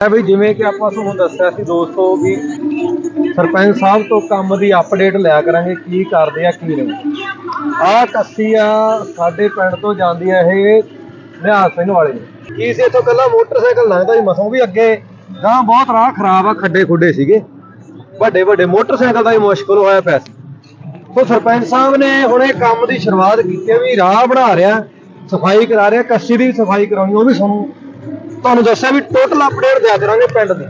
ਹੈ ਵੀ ਜਿਵੇਂ ਕਿ ਆਪਾਂ ਤੁਹਾਨੂੰ ਦੱਸਿਆ ਸੀ ਦੋਸਤੋ ਵੀ ਸਰਪੰਚ ਸਾਹਿਬ ਤੋਂ ਕੰਮ ਦੀ ਅਪਡੇਟ ਲਿਆ ਕਰਾਂਗੇ ਕੀ ਕਰਦੇ ਆ ਕੀ ਨਹੀਂ। ਆਹ ਕੱਸੀ ਆ ਸਾਡੇ ਪਿੰਡ ਤੋਂ ਜਾਂਦੀ ਆ ਇਹ ਨਿਹਾਲ ਸਿੰਘ ਵਾਲੇ। ਕੀ ਸੀ ਇੱਥੋਂ ਕੱਲਾ ਮੋਟਰਸਾਈਕਲ ਲੰਘਦਾ ਸੀ ਮਸੋਂ ਵੀ ਅੱਗੇ। ਗਾਂ ਬਹੁਤ ਰਾਹ ਖਰਾਬ ਆ ਖੱਡੇ ਖੁੱਡੇ ਸੀਗੇ। ਵੱਡੇ ਵੱਡੇ ਮੋਟਰਸਾਈਕਲ ਦਾ ਹੀ ਮੁਸ਼ਕਲ ਹੋਇਆ ਪਿਆ ਸੀ। ਸੋ ਸਰਪੰਚ ਸਾਹਿਬ ਨੇ ਹੁਣ ਇਹ ਕੰਮ ਦੀ ਸ਼ੁਰੂਆਤ ਕੀਤੀ ਹੈ ਵੀ ਰਾਹ ਬਣਾ ਰਿਹਾ ਸਫ਼ਾਈ ਕਰਾ ਰਿਹਾ ਕੱਸੀ ਦੀ ਸਫ਼ਾਈ ਕਰਾਉਣੀ ਉਹ ਵੀ ਤੁਹਾਨੂੰ ਤੁਹਾਨੂੰ ਦੱਸਿਆ ਵੀ ਟੋਟਲ ਅਪਡੇਟ ਦਿਆ ਕਰਾਂਗੇ ਪਿੰਡ ਦੀ।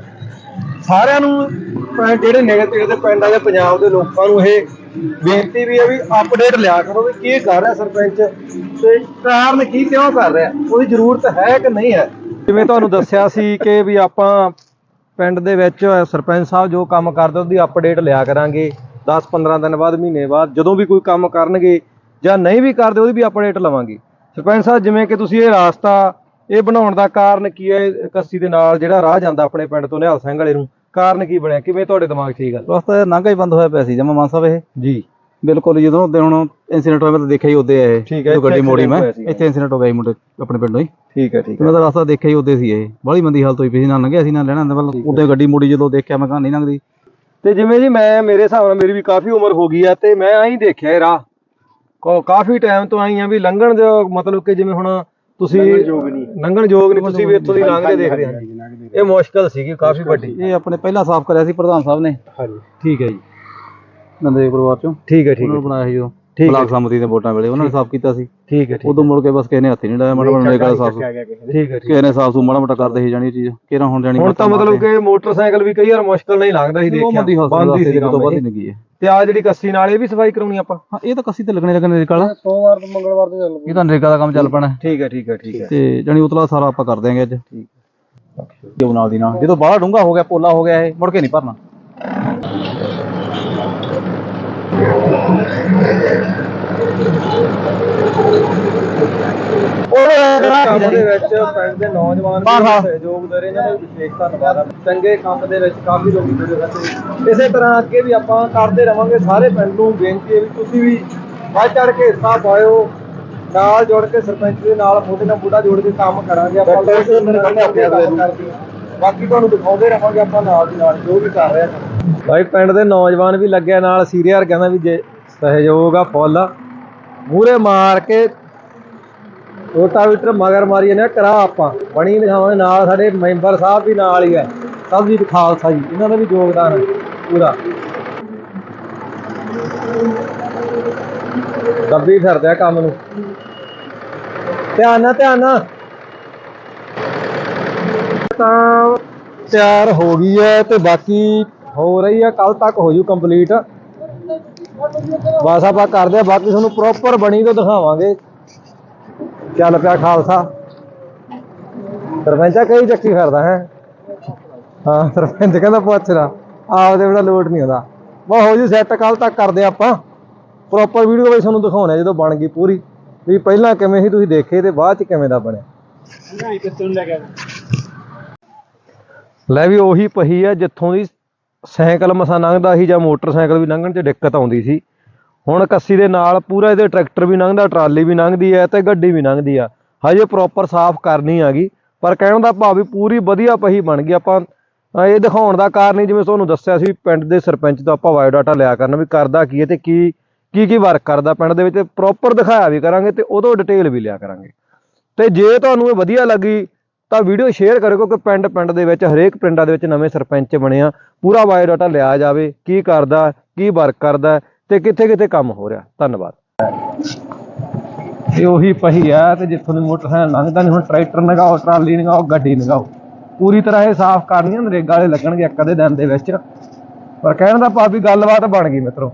ਸਾਰਿਆਂ ਨੂੰ ਜਿਹੜੇ ਨੇੜੇ ਤੇੜੇ ਦੇ ਪਿੰਡ ਆ ਜਾਂ ਪੰਜਾਬ ਦੇ ਲੋਕਾਂ ਨੂੰ ਇਹ ਬੇਨਤੀ ਵੀ ਹੈ ਵੀ ਅਪਡੇਟ ਲਿਆ ਕਰੋ ਵੀ ਕੀ ਕਰ ਰਿਹਾ ਸਰਪੰਚ। ਤੇ ਕਾਰਨ ਕੀ ਕਿਉਂ ਕਰ ਰਿਹਾ? ਉਹਦੀ ਜ਼ਰੂਰਤ ਹੈ ਕਿ ਨਹੀਂ ਹੈ? ਜਿਵੇਂ ਤੁਹਾਨੂੰ ਦੱਸਿਆ ਸੀ ਕਿ ਵੀ ਆਪਾਂ ਪਿੰਡ ਦੇ ਵਿੱਚ ਸਰਪੰਚ ਸਾਹਿਬ ਜੋ ਕੰਮ ਕਰਦੇ ਉਹਦੀ ਅਪਡੇਟ ਲਿਆ ਕਰਾਂਗੇ। 10-15 ਦਿਨ ਬਾਅਦ, ਮਹੀਨੇ ਬਾਅਦ, ਜਦੋਂ ਵੀ ਕੋਈ ਕੰਮ ਕਰਨਗੇ ਜਾਂ ਨਹੀਂ ਵੀ ਕਰਦੇ ਉਹਦੀ ਵੀ ਅਪਡੇਟ ਲਵਾਂਗੇ। ਸਰਪੰਚ ਸਾਹਿਬ, ਜਿਵੇਂ ਕਿ ਤੁਸੀਂ ਇਹ ਰਾਸਤਾ ਇਹ ਬਣਾਉਣ ਦਾ ਕਾਰਨ ਕੀ ਹੈ? ਇਹ ਕੱਸੀ ਦੇ ਨਾਲ ਜਿਹੜਾ ਰਾਹ ਜਾਂਦਾ ਆਪਣੇ ਪਿੰਡ ਤੋਂ ਨਿਹਾਲ ਸਿੰਘ ਵਾਲੇ ਨੂੰ ਕਾਰਨ ਕੀ ਬਣਿਆ? ਕਿਵੇਂ ਤੁਹਾਡੇ ਦਿਮਾਗ 'ਚ ਇਹ ਗੱਲ? ਰਸਤਾ ਨਾਂਗਾ ਹੀ ਬੰਦ ਹੋਇਆ ਪਿਆ ਸੀ ਜਮਾ ਮਾਨ ਸਾਹਿਬ ਇਹ। ਜੀ। ਬਿਲਕੁਲ ਜਦੋਂ ਉਹਦੇ ਹੁਣ ਇਨਸੀਡੈਂਟ ਹੋਇਆ ਮੈਂ ਤਾਂ ਦੇਖਿਆ ਹੀ ਉਹਦੇ ਆਏ ਠੀਕ ਹੈ, ਗੱਡੀ ਮੋੜੀ ਮੈਂ। ਇੱਥੇ ਇਨਸੀਡੈਂਟ ਹੋ ਗਿਆ ਮੁੰਡੇ ਆਪਣੇ ਪਿੰਡੋਂ ਹੀ। ਠੀਕ ਹੈ ਠੀਕ ਤੇ ਮੈਂ ਤਾਂ ਰਸਤਾ ਦੇਖਿਆ ਹੀ ਉਹਦੇ ਸੀ ਇਹ। ਬੜੀ ਮੰਦੀ ਹਾਲਤ ਹੋਈ ਪਈ ਸੀ ਨਾ ਲੰਘਿਆ ਸੀ ਨਾ ਲੈਣਾ ਹੁੰਦਾ। ਵੱਲ ਉਹਦੇ ਗੱਡੀ ਮੋੜੀ ਜਦੋਂ ਦੇਖਿਆ ਮੈਂ ਕਹਾਂ ਨਹੀਂ ਲੰਘਦੀ। ਤੇ ਜਿਵੇਂ ਜੀ ਮੈਂ ਮੇਰੇ ਹਿਸਾਬ ਨਾਲ ਮੇਰੀ ਵੀ ਕਾਫੀ ਉਮਰ ਹੋ ਗਈ ਆ ਤੇ ਮੈਂ ਆਈ ਦੇਖਿਆ ਇਹ ਰਾਹ। ਕਾਫੀ ਟਾਈਮ ਤੋਂ ਆਈ ਆ ਵੀ ਲੰਘਣ ਦਾ ਮਤਲਬ ਕਿ ਜਿਵੇਂ ਹੁਣ ਤੁਸੀਂ ਲੰਘਣ ਯੋਗ ਨਹੀਂ। ਤੁਸੀਂ ਵੀ ਇੱਥੋਂ ਦੀ ਲੰਘਦੇ ਦੇਖਦੇ ਆ। ਇਹ ਮੁਸ਼ਕਲ ਸੀਗੀ ਕਾਫੀ ਵੱਡੀ। ਇਹ ਆਪਣੇ ਪਹਿਲਾਂ ਸਾਫ਼ ਕਰਿਆ ਸੀ ਪ੍ਰਧਾਨ ਸਾਹਿਬ ਨੇ। ਹਾਂਜੀ। ਠੀਕ ਹੈ ਜੀ। ਨੰਦੇ ਦੇ ਪਰਿਵਾਰ ਚੋਂ। ਠੀਕ ਹੈ ਠੀਕ ਉਹਨਾਂ ਹੈ। ਬਣਾਇਆ ਸੀ ਜਦੋਂ ਠੀਕ ਹੈ। ਬਲਾਕ ਸਮਿਤੀ ਦੇ ਵੋਟਾਂ ਵੇਲੇ ਉਹਨਾਂ ਨੇ ਸਾਫ਼ ਕੀਤਾ ਸੀ। ਠੀਕ ਹੈ ਠੀਕ ਉਦੋਂ ਮੁੜ ਕੇ ਬਸ ਕਿਸੇ ਨੇ ਹੱਥ ਹੀ ਨਹੀਂ ਲਾਇਆ ਮਾੜਾ ਮਾੜਾ ਨੇਕਾ ਸਾਫ਼ ਠੀਕ ਹੈ ਠੀਕ ਹੈ ਕਿਸੇ ਨੇ ਸਾਫ਼ ਸੂ ਮਾੜਾ ਮੋਟਾ ਕਰਦੇ ਸੀ ਜਾਣੀ ਇਹ ਚੀਜ਼। ਕਿਹੜਾ ਹੁਣ ਜਾਣੀ ਹੁਣ ਤਾਂ ਮਤਲਬ ਕਿ ਮੋਟਰਸਾਈਕਲ ਵੀ ਕਈ ਵਾਰ ਮੁਸ਼ਕਲ ਨਹੀਂ ਲੰਘਦਾ ਸੀ ਉਹ ਦੇਖਿਆ। ਮੰਦੀ ਹਾਲਤ ਬੰਦ ਹੀ ਸੀ ਸੀ ਤੋਂ ਬਾਅਦ ਹੀ ਕੰਮ ਲੱਗੀ ਹੈ। ਤੇ ਆ ਜਿਹੜੀ ਕੱਸੀ ਨਾਲ ਇਹ ਵੀ ਸਫ਼ਾਈ ਕਰਾਉਣੀ ਆਪਾਂ? ਹਾਂ ਇਹ ਤਾਂ ਕੱਸੀ ਤੇ ਲੱਗਣੇ ਲੱਗਣੇ ਨਿਕਲ ਸੋਮਵਾਰ ਤੋਂ ਮੰਗਲਵਾਰ ਤੋਂ ਚੱਲ ਇਹ ਤਾਂ ਨਰੇਗਾ ਦਾ ਕੰਮ ਚੱਲ ਪੈਣਾ। ਠੀਕ ਹੈ ਠੀਕ ਹੈ ਠੀਕ ਹੈ। ਤੇ ਜਾਣੀ ਉਤਲਾ ਸਾਰਾ ਆਪਾਂ ਕਰ ਦਿਆਂਗੇ ਅੱਜ। ਠੀਕ ਜੋ ਨਾਲ ਦੀ ਨਾਲ। ਜਦੋਂ ਬਾਹਲਾ ਡੂੰਗਾ ਹੋ ਗਿਆ ਪੋਲਾ ਹੋ ਗਿਆ ਇਹ ਮੁੜ ਕੇ ਨਹੀਂ ਭਰਨਾ। ਕੰਮ ਦੇ ਵਿੱਚ ਪਿੰਡ ਦੇ ਨੌਜਵਾਨ ਵੀ ਸਹਿਯੋਗ ਦੇ ਰਹੇ ਇਹਨਾਂ ਦਾ ਵਿਸ਼ੇਸ਼ ਧੰਨਵਾਦ ਹੈ ਚੰਗੇ ਕੰਮ ਦੇ ਵਿੱਚ ਕਾਫੀ ਲੋਕ ਜੁੜੇ ਰਹਿੰਦੇ ਇਸੇ ਤਰ੍ਹਾਂ ਅੱਗੇ ਵੀ ਆਪਾਂ ਕਰਦੇ ਰਵਾਂਗੇ ਸਾਰੇ ਪਿੰਡ ਨੂੰ ਬੇਨਤੀ ਹੈ ਵੀ ਤੁਸੀਂ ਵੀ ਵੱਧ ਚੜ ਕੇ ਹਿੱਸਾ ਪਾਇਓ ਨਾਲ ਜੁੜ ਕੇ ਸਰਪੰਚ ਦੇ ਨਾਲ ਮੋਢੇ ਨਾਲ ਮੋਢਾ ਜੋੜ ਕੇ ਕੰਮ ਕਰਾਂਗੇ। ਆਪਾਂ ਬਾਕੀ ਤੁਹਾਨੂੰ ਦਿਖਾਉਂਦੇ ਰਹਾਂਗੇ ਆਪਾਂ ਨਾਲ ਦੀ ਨਾਲ ਜੋ ਵੀ ਕਰ ਰਹੇ ਹਾਂ ਭਾਈ ਪਿੰਡ ਦੇ ਨੌਜਵਾਨ ਵੀ ਲੱਗਿਆ ਨਾਲ ਸੀਰੀਅਰ ਕਹਿੰਦਾ ਵੀ ਜੇ ਸਹਿਯੋਗ ਆ ਫੁੱਲ ਮੂਰੇ ਮਾਰ ਕੇ ਰੋਟਾਵੀਟਰ ਮਗਰ ਮਾਰੀ ਨੇ ਕਰਾ ਆਪਾਂ। ਬਣੀ ਦਿਖਾਵਾਂਗੇ ਨਾਲ ਸਾਡੇ ਮੈਂਬਰ ਸਾਹਿਬ ਵੀ ਨਾਲ ਹੀ ਹੈ। ਸਬਜੀਤ ਖਾਲਸਾ ਜੀ, ਇਹਨਾਂ ਦਾ ਵੀ ਯੋਗਦਾਨ ਹੈ ਪੂਰਾ। ਦੱਬੀ ਫਿਰਦੇ ਆ ਕੰਮ ਨੂੰ। ਧਿਆਨ ਨਾਲ ਧਿਆਨ ਨਾਲ। ਤਾਂ ਤਿਆਰ ਹੋ ਗਈ ਹੈ ਤੇ ਬਾਕੀ ਹੋ ਰਹੀ ਹੈ ਕੱਲ ਤੱਕ ਹੋ ਜੂ ਕੰਪਲੀਟ। ਬਸ ਆਪਾਂ ਕਰਦੇ ਆ ਬਾਕੀ ਤੁਹਾਨੂੰ ਪ੍ਰੋਪਰ ਬਣੀ ਤੋਂ ਦਿਖਾਵਾਂਗੇ। ਚੱਲ ਪਿਆ ਖਾਲਸਾ। ਸਰਪੰਚਾ ਕਈ ਚੱਕੀ ਫਿਰਦਾ ਹੈ। ਹਾਂ, ਸਰਪੰਚ ਕਹਿੰਦਾ ਪੁੱਛ ਰਾ ਆਪਦੇ ਬੜਾ ਲੋਟ ਨਹੀਂ ਹੁੰਦਾ ਬਾ ਹੋ ਜੂ ਸੈੱਟ ਕੱਲ ਤੱਕ ਕਰਦੇ ਆਪਾਂ। ਪ੍ਰੋਪਰ ਵੀਡੀਓ ਵੀ ਤੁਹਾਨੂੰ ਦਿਖਾਉਣਾ ਜਦੋਂ ਬਣ ਗਈ ਪੂਰੀ। ਵੀ ਪਹਿਲਾਂ ਕਿਵੇਂ ਸੀ, ਤੁਸੀਂ ਦੇਖੇ, ਤੇ ਬਾਅਦ ਚ ਕਿਵੇਂ ਦਾ ਬਣਿਆ। ਲੈ ਵੀ ਉਹੀ ਪਹੀ ਆ, ਜਿੱਥੋਂ ਦੀ ਸਾਈਕਲ ਮਸਾ ਲੰਘਦਾ ਸੀ ਜਾਂ ਮੋਟਰਸਾਈਕਲ ਵੀ ਲੰਘਣ 'ਚ ਦਿੱਕਤ ਆਉਂਦੀ ਸੀ। ਹੁਣ ਕੱਸੀ ਦੇ ਨਾਲ ਪੂਰਾ ਇਹਦੇ ਟਰੈਕਟਰ ਵੀ ਲੰਘਦਾ, ਟਰਾਲੀ ਵੀ ਲੰਘਦੀ ਹੈ ਤੇ ਗੱਡੀ ਵੀ ਲੰਘਦੀ ਆ। ਹਜੇ ਪ੍ਰੋਪਰ ਸਾਫ਼ ਕਰਨੀ ਆਗੀ ਪਰ ਕਹਿਣ ਦਾ ਭਾਵ ਵੀ ਪੂਰੀ ਵਧੀਆ ਪਹੀ ਬਣ ਗਈ। ਆਪਾਂ ਇਹ ਦਿਖਾਉਣ ਦਾ ਕਾਰਨ ਹੀ ਜਿਵੇਂ ਤੁਹਾਨੂੰ ਦੱਸਿਆ ਸੀ ਪਿੰਡ ਦੇ ਸਰਪੰਚ ਤੋਂ ਆਪਾਂ ਬਾਇਓਡਾਟਾ ਲਿਆ ਕਰਨਾ ਵੀ ਕਰਦਾ ਕੀ ਹੈ ਤੇ ਕੀ ਕੀ ਕੀ ਵਰਕ ਕਰਦਾ ਪਿੰਡ ਦੇ ਵਿੱਚ ਪ੍ਰੋਪਰ ਦਿਖਾਇਆ ਵੀ ਕਰਾਂਗੇ ਤੇ ਉਦੋਂ ਡਿਟੇਲ ਵੀ ਲਿਆ ਕਰਾਂਗੇ। ਤੇ ਜੇ ਤੁਹਾਨੂੰ ਇਹ ਵਧੀਆ ਲੱਗੀ ਤਾਂ ਵੀਡੀਓ ਸ਼ੇਅਰ ਕਰਿਓ ਕਿਉਂਕਿ ਪਿੰਡ ਪਿੰਡ ਦੇ ਵਿੱਚ, ਹਰੇਕ ਪਿੰਡਾਂ ਦੇ ਵਿੱਚ ਨਵੇਂ ਸਰਪੰਚ ਬਣੇ ਆ। ਪੂਰਾ ਬਾਇਓਡਾਟਾ ਲਿਆ ਜਾਵੇ, ਕੀ ਕਰਦਾ, ਕੀ ਵਰਕ ਕਰਦਾ ਤੇ ਕਿੱਥੇ ਕਿੱਥੇ ਕੰਮ ਹੋ ਰਿਹਾ? ਧੰਨਵਾਦ। ਇਹ ਉਹੀ ਪਹੀ ਆ ਤੇ ਜਿੱਥੋਂ ਦੀ ਮੋਟਰਸਾਈਕਲ ਲੰਘਦਾ ਨਹੀਂ ਹੁਣ ਟਰੈਕਟਰ ਲਗਾਓ ਟਰਾਲੀ ਨਗਾਓ ਗੱਡੀ ਲਗਾਓ ਪੂਰੀ ਤਰ੍ਹਾਂ ਇਹ ਸਾਫ਼ ਕਰਨੀ ਆ ਨਰੇਗਾ ਵਾਲੇ ਲੱਗਣਗੇ ਇੱਕ ਅੱਧੇ ਦਿਨ ਦੇ ਵਿੱਚ। ਪਰ ਕਹਿਣ ਦਾ ਭਾਵ ਵੀ ਗੱਲਬਾਤ ਬਣ ਗਈ ਮਿੱਤਰੋ।